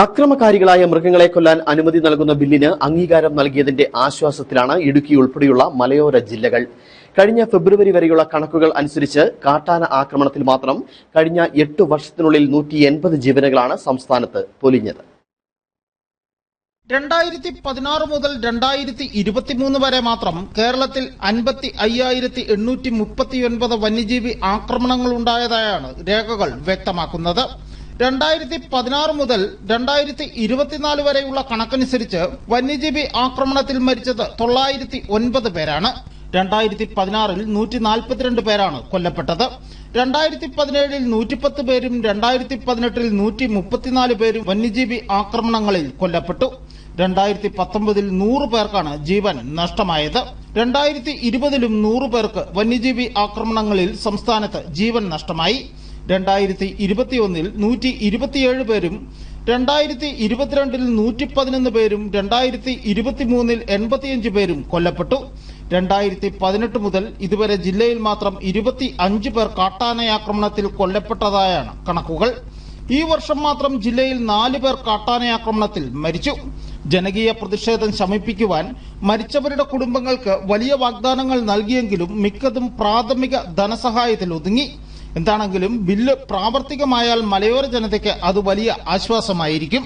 അക്രമകാരികളായ മൃഗങ്ങളെ കൊല്ലാൻ അനുമതി നൽകുന്ന ബില്ലിന് അംഗീകാരം നൽകിയതിന്റെ ആശ്വാസത്തിലാണ് ഇടുക്കി ഉൾപ്പെടെയുള്ള മലയോര ജില്ലകൾ. കഴിഞ്ഞ ഫെബ്രുവരി വരെയുള്ള കണക്കുകൾ അനുസരിച്ച് കാട്ടാന ആക്രമണത്തിൽ മാത്രം കഴിഞ്ഞ എട്ട് വർഷത്തിനുള്ളിൽ നൂറ്റി എൺപത് ജീവനുകളാണ് സംസ്ഥാനത്ത് പൊലിഞ്ഞത്. രണ്ടായിരത്തി പതിനാറ് മുതൽ രണ്ടായിരത്തി ഇരുപത്തിമൂന്ന് വരെ മാത്രം കേരളത്തിൽ അൻപത്തി അയ്യായിരത്തി എണ്ണൂറ്റി മുപ്പത്തിയൊൻപത് വന്യജീവി ആക്രമണങ്ങൾ ഉണ്ടായതായാണ് രേഖകൾ വ്യക്തമാക്കുന്നത്. രണ്ടായിരത്തി പതിനാറ് മുതൽ രണ്ടായിരത്തി ഇരുപത്തിനാല് വരെയുള്ള കണക്കനുസരിച്ച് വന്യജീവി ആക്രമണത്തിൽ മരിച്ചത് തൊള്ളായിരത്തി ഒൻപത് പേരാണ്. രണ്ടായിരത്തി പതിനാറിൽ നൂറ്റി നാൽപ്പത്തിരണ്ട് പേരാണ് കൊല്ലപ്പെട്ടത്. രണ്ടായിരത്തി പതിനേഴിൽ നൂറ്റിപ്പത്ത് പേരും രണ്ടായിരത്തി പതിനെട്ടിൽ നൂറ്റി മുപ്പത്തിനാല് പേരും വന്യജീവി ആക്രമണങ്ങളിൽ കൊല്ലപ്പെട്ടു. രണ്ടായിരത്തി പത്തൊമ്പതിൽ നൂറ് പേർക്കാണ് ജീവൻ നഷ്ടമായത്. രണ്ടായിരത്തി ഇരുപതിലും നൂറ് പേർക്ക് വന്യജീവി ആക്രമണങ്ങളിൽ സംസ്ഥാനത്ത് ജീവൻ നഷ്ടമായി. രണ്ടായിരത്തി ഇരുപത്തിയൊന്നിൽ നൂറ്റി ഇരുപത്തിയേഴ് പേരും രണ്ടായിരത്തി ഇരുപത്തിരണ്ടിൽ നൂറ്റി പതിനൊന്ന് പേരും രണ്ടായിരത്തി ഇരുപത്തിമൂന്നിൽ എൺപത്തിയഞ്ച് പേരും കൊല്ലപ്പെട്ടു. രണ്ടായിരത്തി പതിനെട്ട് മുതൽ ഇതുവരെ ജില്ലയിൽ മാത്രം ഇരുപത്തി അഞ്ച് പേർ കാട്ടാനയാക്രമണത്തിൽ കൊല്ലപ്പെട്ടതായാണ് കണക്കുകൾ. ഈ വർഷം മാത്രം ജില്ലയിൽ നാല് പേർ കാട്ടാനയാക്രമണത്തിൽ മരിച്ചു. ജനകീയ പ്രതിഷേധം ശമിപ്പിക്കുവാൻ മരിച്ചവരുടെ കുടുംബങ്ങൾക്ക് വലിയ വാഗ്ദാനങ്ങൾ നൽകിയെങ്കിലും മിക്കതും പ്രാഥമിക ധനസഹായത്തിൽ ഒതുങ്ങി എന്താണെങ്കിലും ബില്ല് പ്രാവർത്തികമായാൽ മലയോര ജനതയ്ക്ക് അത് വലിയ ആശ്വാസമായിരിക്കും.